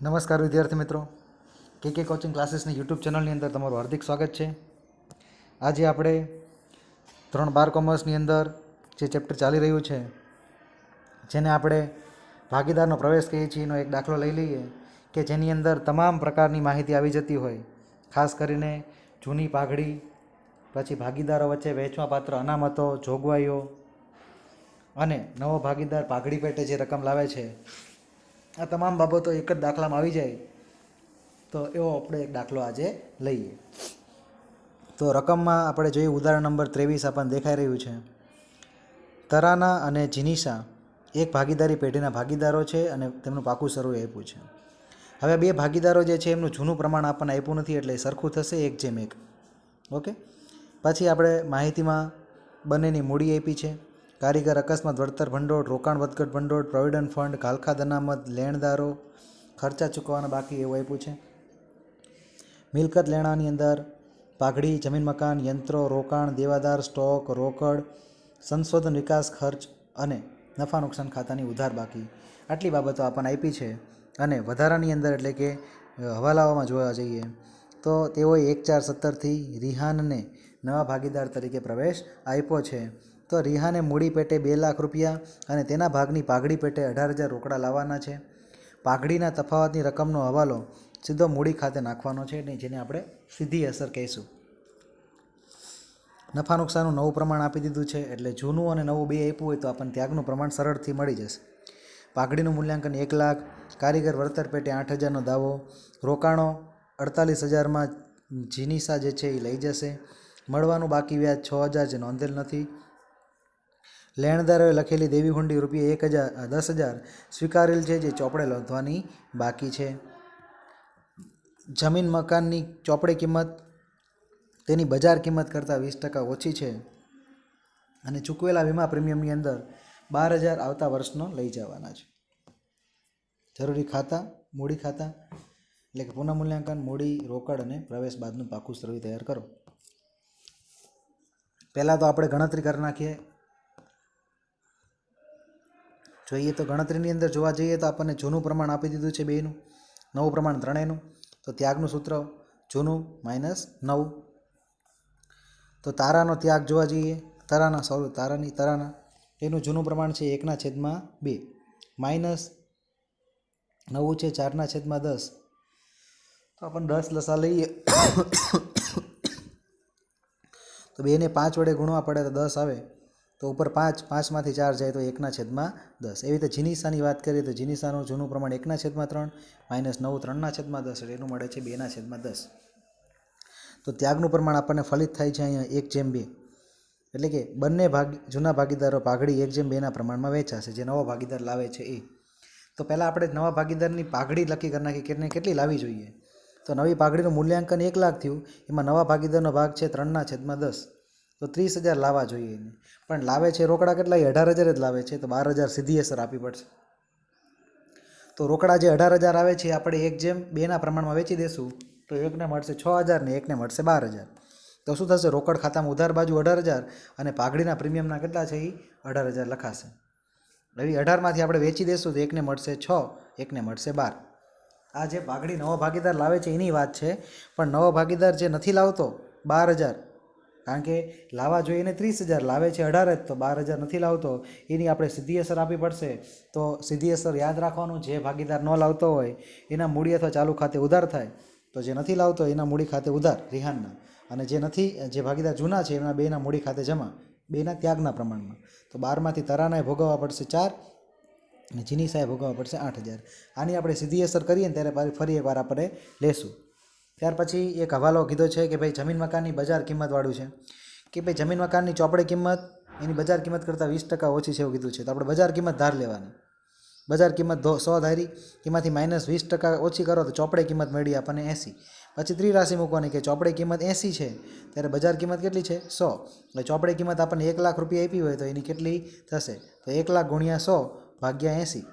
નમસ્કાર વિદ્યાર્થી મિત્રો. કે કે કોચિંગ ક્લાસીસની યુટ્યુબ ચેનલની અંદર તમારું હાર્દિક સ્વાગત છે. આજે આપણે ધોરણ બાર કોમર્સની અંદર જે ચેપ્ટર ચાલી રહ્યું છે, જેને આપણે ભાગીદારનો પ્રવેશ કહીએ છીએ, એનો એક દાખલો લઈ લઈએ કે જેની અંદર તમામ પ્રકારની માહિતી આવી જતી હોય. ખાસ કરીને જૂની પાઘડી, પછી ભાગીદારો વચ્ચે વહેંચવા પાત્ર અનામતો, જોગવાઈઓ અને નવો ભાગીદાર પાઘડી પેટે જે રકમ લાવે છે આ તમામ બાબતો એક જ દાખલામાં આવી જાય તો એવો આપણે એક દાખલો આજે લઈએ. તો રકમમાં આપણે જોઈએ ઉદાહરણ નંબર ત્રેવીસ આપણને દેખાઈ રહ્યું છે. તરાના અને જીનીસા એક ભાગીદારી પેઢીના ભાગીદારો છે અને તેમનું પાકું શરૂ આપ્યું છે. હવે બે ભાગીદારો જે છે એમનું જૂનું પ્રમાણ આપણને આપ્યું નથી એટલે સરખું થશે એક જેમ એક. ઓકે? પછી આપણે માહિતીમાં બંનેની મૂડી આપી છે. કારીગર અકસ્માત, વળતર ભંડોળ, રોકાણ વધઘટ ભંડોળ, પ્રોવિડન્ટ ફંડ ખાલખાદ અનામત લેણદારો, ખર્ચા ચૂકવવાના બાકી એવું આપ્યું છે. મિલકત લેણાની અંદર પાઘડી, જમીન મકાન, યંત્રો, રોકાણ, દેવાદાર, સ્ટોક, રોકડ, સંશોધન વિકાસ ખર્ચ અને નફા નુકસાન ખાતાની ઉધાર બાકી. આટલી બાબતો આપણને આપી છે અને વધારાની અંદર એટલે કે હવાલાઓમાં જોવા જઈએ તો તેઓએ એક ચાર સત્તરથી રિહાનને નવા ભાગીદાર તરીકે પ્રવેશ આપ્યો છે. તો રિહાને મૂડી પેટે બે લાખ રૂપિયા અને તેના ભાગની પાઘડી પેટે અઢાર હજાર રોકડા લાવવાના છે. પાઘડીના તફાવતની રકમનો હવાલો સીધો મૂડી ખાતે નાખવાનો છે ને જેને આપણે સીધી અસર કહીશું. નફા નુકસાનનું નવું પ્રમાણ આપી દીધું છે એટલે જૂનું અને નવું બે આપ્યું હોય તો આપણને ત્યાગનું પ્રમાણ સરળથી મળી જશે. પાઘડીનું મૂલ્યાંકન એક લાખ, કારીગર વળતર પેટે આઠ હજારનો દાવો, રોકાણો અડતાલીસ હજારમાં જીનીસા જે છે એ લઈ જશે, મળવાનું બાકી વ્યાજ છ હજાર જે નોંધેલ નથી લેણદારોએ લખેલી દેવી હુંડી રૂપિયા એક હજાર દસ હજાર સ્વીકારેલ છે, જે ચોપડે નોંધવાની બાકી છે. જમીન મકાનની ચોપડે કિંમત, તેની બજાર કિંમત કરતાં વીસ ટકા ઓછી છે અને ચૂકવેલા વીમા પ્રીમિયમની અંદર બાર હજાર આવતા વર્ષનો લઈ જવાના છે. જરૂરી ખાતા, મૂડી ખાતા, એટલે કે પુનઃમૂલ્યાંકન, મૂડી, રોકડ અને પ્રવેશ બાદનું પાકું સરવી તૈયાર કરો. પહેલાં તો આપણે ગણતરી કરી નાખીએ. જોઈએ તો ગણતરીની અંદર જોવા જઈએ તો આપણને જૂનું પ્રમાણ આપી દીધું છે બેનું નવું પ્રમાણ ત્રણેયનું. તો ત્યાગનું સૂત્ર જૂનું માઇનસ નવ. તો તારાનો ત્યાગ જોવા જઈએ, તારાના સોરી તારાની, તારાના. એનું જૂનું પ્રમાણ છે એકના છેદમાં બે. માઇનસ નવું છે ચારના છેદમાં દસ. તો આપણને દસ લસા લઈએ. તો બેને પાંચ વડે ગુણવા પડે તો દસ આવે. તો ઉપર પાંચ, પાંચમાંથી ચાર જાય તો એકના છેદમાં દસ. એવી રીતે જીનીસાની વાત કરીએ તો જીનીસાનું જૂનું પ્રમાણ એકના છેદમાં ત્રણ, માઇનસ નવ ત્રણના છેદમાં દસ, એટલે એનું મળે છે બેના છેદમાં દસ. તો ત્યાગનું પ્રમાણ આપણને ફલિત થાય છે અહીંયા એક જેમ બે. એટલે કે બંને ભાગ, જૂના ભાગીદારો પાઘડી એક જેમ બેના પ્રમાણમાં વેચાશે, જે નવો ભાગીદાર લાવે છે એ. તો પહેલાં આપણે નવા ભાગીદારની પાઘડી નક્કી કરી નાખી કેટલી કેટલી લાવવી જોઈએ? તો નવી પાઘડીનું મૂલ્યાંકન એક લાખ થયું, એમાં નવા ભાગીદારનો ભાગ છે ત્રણના છેદમાં દસ. તો ત્રીસ હજાર લાવવા જોઈએ એને. પણ લાવે છે રોકડા કેટલા? એ અઢાર હજાર જ લાવે છે, તો બાર હજાર સીધી અસર આપવી પડશે. તો રોકડા જે અઢાર હજાર આવે છે આપણે એક જેમ બેના પ્રમાણમાં વેચી દેશું, તો એકને મળશે છ હજાર ને એકને મળશે બાર હજાર. તો શું થશે? રોકડ ખાતામાં ઉધાર બાજુ અઢાર હજાર અને પાઘડીના પ્રીમિયમના કેટલા છે એ અઢાર હજાર લખાશે. એવી અઢારમાંથી આપણે વેચી દેશું, તો એકને મળશે છ, એકને મળશે બાર. આ જે પાઘડી નવો ભાગીદાર લાવે છે, એની વાત છે, પણ નવો ભાગીદાર જે નથી લાવતો, બાર હજાર કારણ કે લાવવા જોઈએ એને ત્રીસ હજાર, લાવે છે અઢાર જ, તો બાર હજાર નથી લાવતો. એની આપણે સીધી અસર આપવી પડશે. તો સીધી અસર યાદ રાખવાનું, જે ભાગીદાર ન લાવતો હોય, એના મૂડી અથવા ચાલુ ખાતે ઉધાર થાય. તો જે નથી લાવતો, એના મૂડી ખાતે ઉધાર, રિહાનના. અને જે નથી, જે ભાગીદાર જૂના છે એના બેના મૂડી ખાતે જમા. બેના ત્યાગના પ્રમાણમાં. તો બારમાંથી તરાનાએ ભોગવવા પડશે ચાર, અને ચીની સાહેબ ભોગવવા પડશે આઠ હજાર. આની આપણે સીધી અસર કરીએ ને ત્યારે ફરી એકવાર આપણે લેશું. ત્યાર પછી એક હવાલો કીધો છે કે ભાઈ જમીન મકાનની બજાર કિંમતવાળું છે. કે ભાઈ જમીન મકાનની ચોપડે કિંમત, એની બજાર કિંમત કરતાં વીસ ટકા ઓછી છે એવું કીધું છે. તો આપણે બજાર કિંમત ધાર લેવાની. બજાર કિંમત ધો સો ધારી, એમાંથી માઇનસ વીસ ટકા ઓછી કરો તો ચોપડે કિંમત મળી આપણને એંસી. પછી ત્રિરાશિ મૂકવાની કે ચોપડે કિંમત એંસી છે, ત્યારે બજાર કિંમત કેટલી છે? સો. એટલે ચોપડે કિંમત આપણને એક લાખ રૂપિયા આપી હોય તો એની કેટલી થશે? તો એક લાખ ગુણ્યા સો ભાગ્યા એંસી.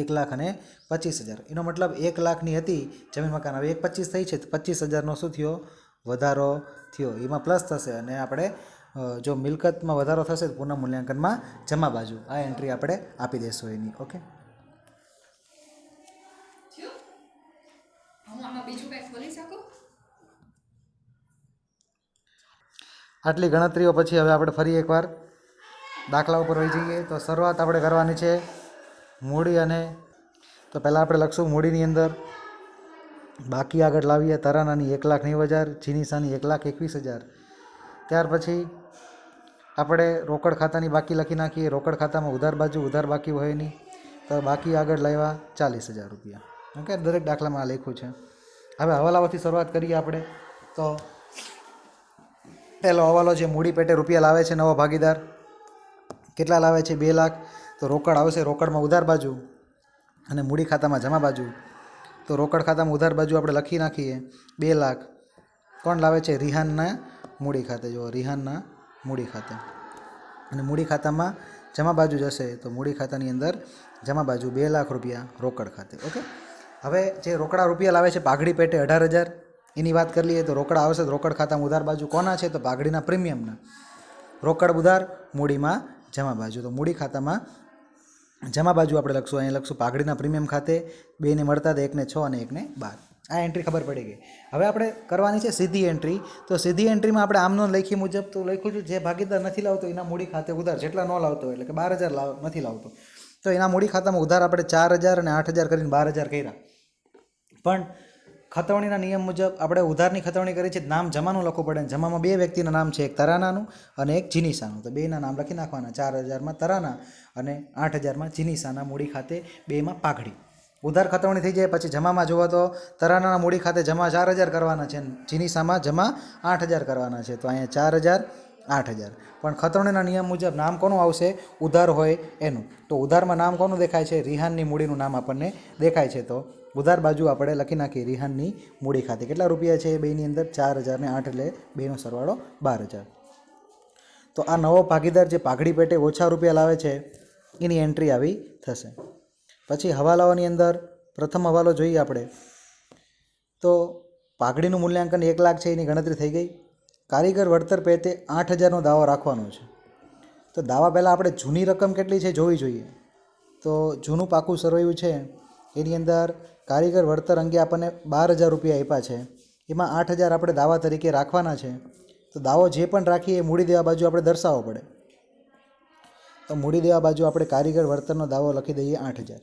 એક લાખ અને પચીસ હજાર. એનો મતલબ એક લાખની હતી જમીન મકાન. હવે એક પચીસ થઈ છે તો પચીસ હજારનો શું થયો? વધારો થયો. એમાં પ્લસ થશે અને આપણે જો મિલકતમાં વધારો થશે તો પુનઃ મૂલ્યાંકનમાં જમા બાજુ. આ એન્ટ્રી આપણે આપી દઈશું એની ઓકે આટલી ગણતરીઓ પછી હવે આપણે ફરી એકવાર દાખલા ઉપર વહી જઈએ. તો શરૂઆત આપણે કરવાની છે. મૂડી અને તો પહેલાં આપણે લખશું મૂડીની અંદર. બાકી આગળ લાવીએ તરાનાની એક લાખ નેવું હજાર, જીનીસાની એક લાખ એકવીસ હજાર. ત્યાર પછી આપણે રોકડ ખાતાની બાકી લખી નાખીએ. રોકડ ખાતામાં ઉધાર બાજુ, ઉધાર બાકી હોય નહીં. તો બાકી આગળ લાવ્યા ચાલીસ હજાર રૂપિયા. ઓકે, દરેક દાખલામાં આ લખ્યું છે. હવે હવાલાઓથી શરૂઆત કરીએ આપણે. તો પહેલો હવાલો છે, મૂડી પેટે રૂપિયા લાવે છે નવો ભાગીદાર. કેટલા લાવે છે? બે લાખ. તો રોકડ આવશે, રોકડમાં ઉધાર બાજુ અને મૂડી ખાતામાં જમા બાજુ. તો રોકડ ખાતામાં ઉધાર બાજુ આપણે લખી નાખીએ, બે લાખ. કોણ લાવે છે? રિહાનના મૂડી ખાતે. જો રિહાનના મૂડી ખાતે. અને મૂડી ખાતામાં જમા બાજુ જશે તો મૂડી ખાતાની અંદર જમા બાજુ બે લાખ રૂપિયા રોકડ ખાતે. ઓકે? હવે જે રોકડા રૂપિયા લાવે છે પાઘડી પેટે અઢાર હજાર. એની વાત કરી લઈએ તો રોકડા આવશે રોકડ ખાતામાં ઉધાર બાજુ કોના છે? તો પાઘડીના પ્રીમિયમના. રોકડ ઉધાર, મૂડીમાં જમા બાજુ. તો મૂડી ખાતામાં જમા બાજુ આપણે લખશું, અહીંયા લખશું, પાઘડીના પ્રીમિયમ ખાતે બેને મળતા હતા એકને છ અને એકને બાર. આ એન્ટ્રી ખબર પડી ગઈ. હવે આપણે કરવાની છે સીધી એન્ટ્રી તો સીધી એન્ટ્રીમાં આપણે આમનો લખી મુજબ તો લખ્યું છે, જે ભાગીદાર નથી લાવતો એના મૂડી ખાતે ઉધાર, જેટલા ન લાવતો એટલે કે બાર હજાર લાવ, નથી લાવતો. તો એના મૂડી ખાતામાં ઉધાર આપણે ચાર હજાર અને આઠ હજાર કરીને બાર હજાર કર્યા. પણ ખતવણીના નિયમ મુજબ આપણે ઉધારની ખતવણી કરી છે. નામ જમાનું લખવું પડે. જમામાં બે વ્યક્તિના નામ છે. એક તરાનાનું અને એક જીનીસાનું. તો બેના નામ લખી નાખવાના. ચાર હજારમાં તરાના અને આઠ હજારમાં જીનીસાના મૂડી ખાતે બેમાં પાઘડી. ઉધાર ખતવણી થઈ જાય પછી જમામાં જુઓ તો તરાનાના મૂડી ખાતે જમા ચાર હજાર કરવાના છે. જીનીસામાં જમા આઠ હજાર કરવાના છે. તો અહીંયા ચાર હજાર, આઠ હજાર. પણ ખતરણીના નિયમ મુજબ નામ કોનું આવશે? ઉધાર હોય એનું. તો ઉધારમાં નામ કોનું દેખાય છે? રિહાનની મૂડીનું નામ આપણને દેખાય છે. તો ઉધાર બાજુ આપણે લખી નાખીએ રિહાનની મૂડી ખાતે. કેટલા રૂપિયા છે બેની અંદર? ચાર હજાર ને આઠ એટલે બેનો સરવાળો બાર હજાર. તો આ નવો ભાગીદાર જે પાઘડી પેટે ઓછા રૂપિયા લાવે છે, એની એન્ટ્રી આવી થશે. પછી હવાલાઓની અંદર પ્રથમ હવાલો જોઈએ આપણે. તો પાઘડીનું મૂલ્યાંકન એક લાખ છે, એની ગણતરી થઈ ગઈ. કારીગર વળતર પેટે આઠ હજારનો દાવો રાખવાનો છે. તો દાવા પહેલાં આપણે જૂની રકમ કેટલી છે જોવી જોઈએ. તો જૂનું પાકું સરવૈયું છે, એની અંદર કારીગર વળતર અંગે આપણને બાર હજાર રૂપિયા આપ્યા છે. એમાં આઠ હજાર આપણે દાવા તરીકે રાખવાના છે. તો દાવો જે પણ રાખીએ એ મૂડી દેવા બાજુ આપણે દર્શાવવો પડે. તો મૂડી દેવા બાજુ આપણે કારીગર વળતરનો દાવો લખી દઈએ આઠ હજાર.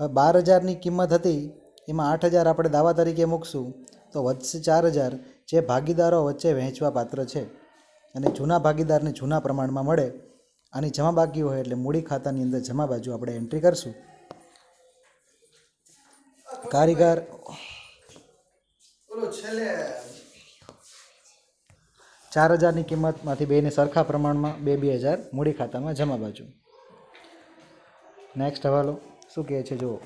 હવે બાર હજારની કિંમત હતી, એમાં આઠ હજાર આપણે દાવા તરીકે મૂકશું, તો વધશે ચાર હજાર જે ભાગીદારો વચ્ચે વહેંચવા પાત્ર છે. અને જૂના ભાગીદારને જૂના પ્રમાણમાં મળે. આની જમા બાકી હોય એટલે મૂડી ખાતાની અંદર જમા બાજુ આપણે એન્ટ્રી કરશું. કારીગર. ચાર હજારની કિંમતમાંથી બેને સરખા પ્રમાણમાં બે બે હજાર મૂડી ખાતામાં જમા બાજુ. નેક્સ્ટ હવાલો. શું કહે છે? જુઓ.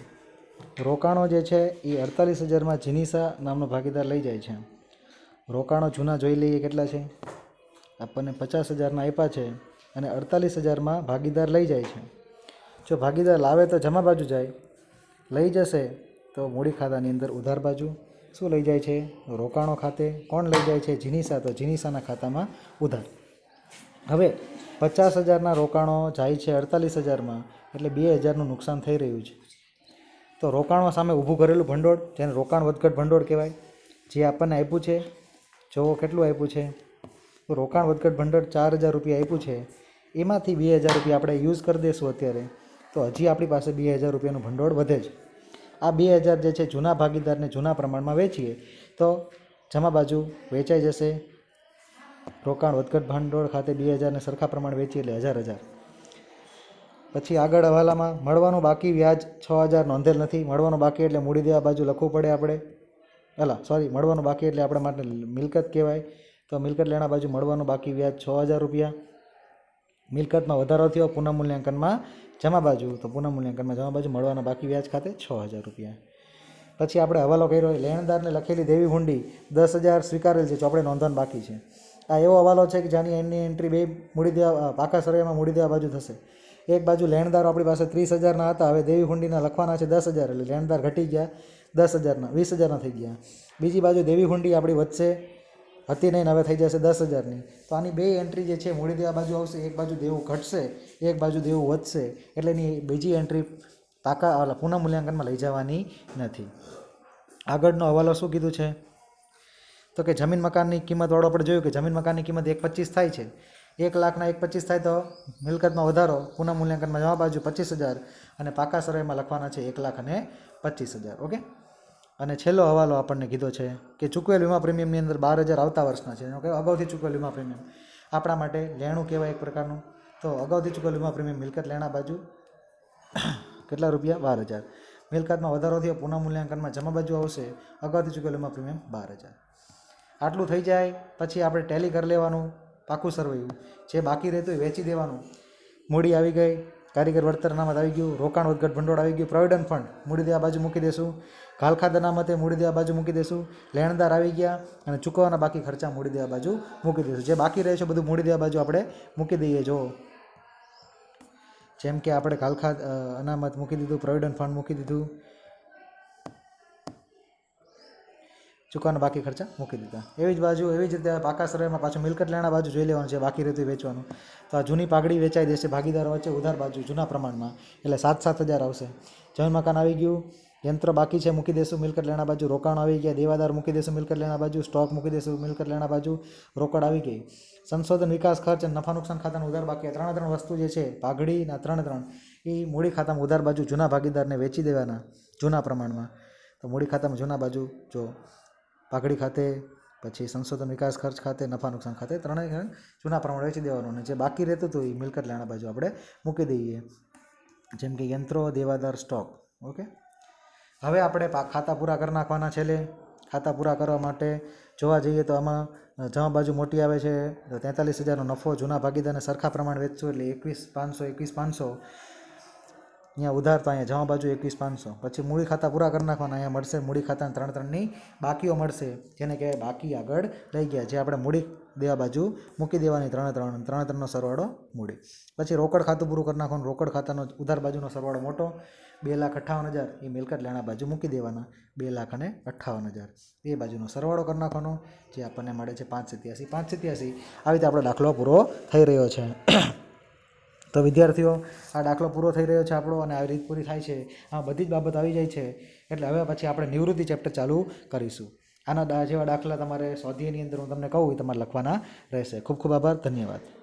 રોકાણો જે છે એ અડતાલીસ હજારમાં જીનીસા નામનો ભાગીદાર લઈ જાય છે. રોકાણો જૂના જોઈ લઈએ કેટલા છે? આપણને પચાસ હજારના આપ્યા છે અને અડતાલીસ હજારમાં ભાગીદાર લઈ જાય છે. જો ભાગીદાર લાવે તો જમા બાજુ જાય. લઈ જશે તો મૂડી ખાતાની અંદર ઉધાર બાજુ શું લઈ જાય છે? રોકાણો ખાતે કોણ લઈ જાય છે? જીનીસા. તો જીનીસાના ખાતામાં ઉધાર. હવે પચાસ હજારના રોકાણો જાય છે અડતાલીસ હજારમાં એટલે બે હજારનું નુકસાન થઈ રહ્યું છે. તો રોકાણો સામે ઊભું કરેલું ભંડોળ, જેને રોકાણ વધઘટ ભંડોળ કહેવાય, જે આપણને આપ્યું છે. જોવો કેટલું આપ્યું છે. તો રોકાણ વધઘટ ભંડોળ ચાર હજાર રૂપિયા આપ્યું છે. એમાંથી બે હજાર રૂપિયા આપણે યુઝ કરી દઈશું અત્યારે. તો હજી આપણી પાસે બે હજાર રૂપિયાનું ભંડોળ વધે છે. આ બે હજાર જે છે જૂના ભાગીદારને જૂના પ્રમાણમાં વેચીએ, તો જમા બાજુ વેચાઈ જશે. રોકાણ, વધઘટ ભંડોળ ખાતે બે હજારને સરખા પ્રમાણ વેચીએ એટલે હજાર હજાર. પછી આગળ હવાલામાં મળવાનું બાકી વ્યાજ છ હજાર નોંધેલ નથી. મળવાનું બાકી એટલે મૂડી દેવા બાજુ લખવું પડે આપણે. અલા સોરી મળવાનું બાકી એટલે આપણા માટે મિલકત કહેવાય. તો મિલકત લેણા બાજુ મળવાનું બાકી વ્યાજ છ હજાર રૂપિયા. મિલકતમાં વધારો થયો પુનઃમૂલ્યાંકનમાં જમા બાજુ, તો પુનઃમૂલ્યાંકનમાં જમા બાજુ મળવાના બાકી વ્યાજ ખાતે છ હજાર રૂપિયા. પછી આપણે હવાલો કર્યો લેણદારને લખેલી દેવી હુંડી દસ હજાર સ્વીકારેલ છે ચોપડે નોંધવાનું બાકી છે. આ એવો હવાલો છે કે જેની એની એન્ટ્રી બે મૂડી દેવા પાકા સર્વેમાં મૂડી દેવા બાજુ થશે. એક બાજુ લેણદારો આપણી પાસે ત્રીસ હજારના હતા, હવે દેવી હુંડીના લખવાના છે દસ હજાર, એટલે લેણદાર ઘટી ગયા દસ હજારના, વીસ હજારના થઈ ગયા. બીજી બાજુ દેવી હુંડી આપણી વચ્ચે હતી નહીં હવે થઈ જશે દસ હજારની. તો આની બે એન્ટ્રી જે છે મૂડી દેવા બાજુ આવશે, એક બાજુ દેવું ઘટશે, એક બાજુ દેવું વધશે, એટલે એની બીજી એન્ટ્રી પાકા ઓલા પુનઃ મૂલ્યાંકનમાં લઈ જવાની નથી. આગળનો હવાલો શું કીધું છે? તો કે જમીન મકાનની કિંમતવાળો આપણે જોયું કે જમીન મકાનની કિંમત એક પચીસ થાય છે. એક લાખના એક પચીસ થાય તો મિલકતમાં વધારો પુનઃમૂલ્યાંકનમાં મૂલ્યાંકનમાં જમા બાજુ પચીસ હજાર અને પાકા સર્વેમાં લખવાના છે એક લાખ અને પચીસ હજાર. ઓકે? અને છેલ્લો હવાલો આપણને કીધો છે કે ચૂકવેલ વીમા પ્રીમિયમની અંદર બાર હજાર આવતા વર્ષના છે. કે અગાઉથી ચૂકવેલ વીમા પ્રીમિયમ. આપણા માટે લેણું કહેવાય એક પ્રકારનું. તો અગાઉથી ચૂકવેલ વીમા પ્રીમિયમ મિલકત લેણા બાજુ કેટલા રૂપિયા? બાર હજાર. મિલકતમાં વધારો થયો પુનઃ મૂલ્યાંકનમાં જમા બાજુ આવશે. અગાઉથી ચૂકવેલ વીમા પ્રીમિયમ બાર હજાર. આટલું થઈ જાય, પછી આપણે ટેલી કરી લેવાનું, પાકું સરવૈયું. જે બાકી રહેતું હોય વેચી દેવાનું. મૂડી આવી ગઈ. કારીગર વળતર અનામત આવી ગયું, રોકાણ વધઘટ ભંડોળ આવી ગયું પ્રોવિડન્ટ ફંડ મૂડી આ બાજુ મૂકી દેશું ઘાલખાદ અનામતે મૂડી આ બાજુ મૂકી દેશું, લેણદાર આવી ગયા અને ચૂકવવાના બાકી ખર્ચા મૂડી આ બાજુ મૂકી દઈશું જે બાકી રહે છે બધું મૂડી આ બાજુ આપણે મૂકી દઈએ. જો જેમ કે આપણે ઘાલખાદ અનામત મૂકી દીધું પ્રોવિડન્ટ ફંડ મૂકી દીધું ચૂકવાના બાકી ખર્ચા મૂકી દીધા. એવી જ બાજુ, એવી જ રીતે પાકા સર્વેમાં પાછું મિલકત લેણા બાજુ જોઈ લેવાનું છે, બાકી રહેતું વેચવાનું. તો આ જૂની પાઘડી વેચાઈ દેશે, ભાગીદારો વચ્ચે ઉધાર બાજુ, જૂના પ્રમાણમાં. એટલે સાત સાત હજાર આવશે. જમીન મકાન આવી ગયું, યંત્ર બાકી છે, મૂકી દેશું, મિલકત લેણા બાજુ. રોકાણ આવી ગયા, દેવાદાર મૂકી દેશું, મિલકત લેણા બાજુ. સ્ટોક મૂકી દેશું, મિલકત લેણા બાજુ. રોકડ આવી ગઈ. સંશોધન, વિકાસ ખર્ચ અને નફા નુકસાન ખાતાનું ઉધાર બાકી. ત્રણે ત્રણ વસ્તુ જે છે, પાઘડીના ત્રણ ત્રણ એ મૂડી ખાતામાં ઉધાર બાજુ જૂના ભાગીદારને વેચી દેવાના જૂના પ્રમાણમાં. તો મૂડી ખાતામાં જૂના બાજુ જો પાઘડી ખાતે, પછી સંશોધન વિકાસ ખર્ચ ખાતે, નફા નુકસાન ખાતે ત્રણેય જૂના પ્રમાણે વેચી દેવાનું અને જે બાકી રહેતું હતું એ મિલકત લેણા બાજુ આપણે મૂકી દઈએ. જેમ કે યંત્રો, દેવાદાર, સ્ટોક. ઓકે? હવે આપણે ખાતા પૂરા કરી નાખવાના છેલ્લે. ખાતા પૂરા કરવા માટે જોવા જઈએ તો આમાં જમા બાજુ મોટી આવે છે, તેતાલીસ હજારનો નફો જૂના ભાગીદારને સરખા પ્રમાણે વેચશું એટલે એકવીસ પાંચસો એકવીસ પાંચસો. અહીંયા ઉધારતા અહીંયા જમા બાજુ એકવીસ પાંચસો. પછી મૂડી ખાતા પૂરા કરી નાખવાના. અહીંયા મળશે મૂડી ખાતાના ત્રણ ત્રણની બાકીઓ મળશે. જેને કહેવાય બાકી આગળ લઈ ગયા. જે આપણે મૂડી દેવા બાજુ મૂકી દેવાની ત્રણે ત્રણ. ત્રણે ત્રણનો સરવાળો મૂડી. પછી રોકડ ખાતું પૂરું કરી નાખવાનું. રોકડ ખાતાનો ઉધાર બાજુનો સરવાળો મોટો. બે લાખ અઠ્ઠાવન હજાર. એ મિલકત લેણા બાજુ મૂકી દેવાના. બે લાખ અને અઠ્ઠાવન હજાર. એ બાજુનો સરવાળો કરી નાખવાનો. જે આપણને મળે છે પાંચ સિત્યાસી. પાંચ સિત્યાસી. આવી રીતે આપણો દાખલો પૂરો થઈ રહ્યો છે. તો વિદ્યાર્થીઓ, આ દાખલો પૂરો થઈ રહ્યો છે આપણો અને આવી રીત પૂરી થાય છે. આ બધી જ બાબત આવી જાય છે. એટલે હવે પછી આપણે નિવૃત્તિ ચેપ્ટર ચાલુ કરીશું. આના જેવા દાખલા તમારે સ્વાધ્યાયની અંદર હું તમને કહું એ તમારે લખવાના રહેશે. ખૂબ ખૂબ આભાર. ધન્યવાદ.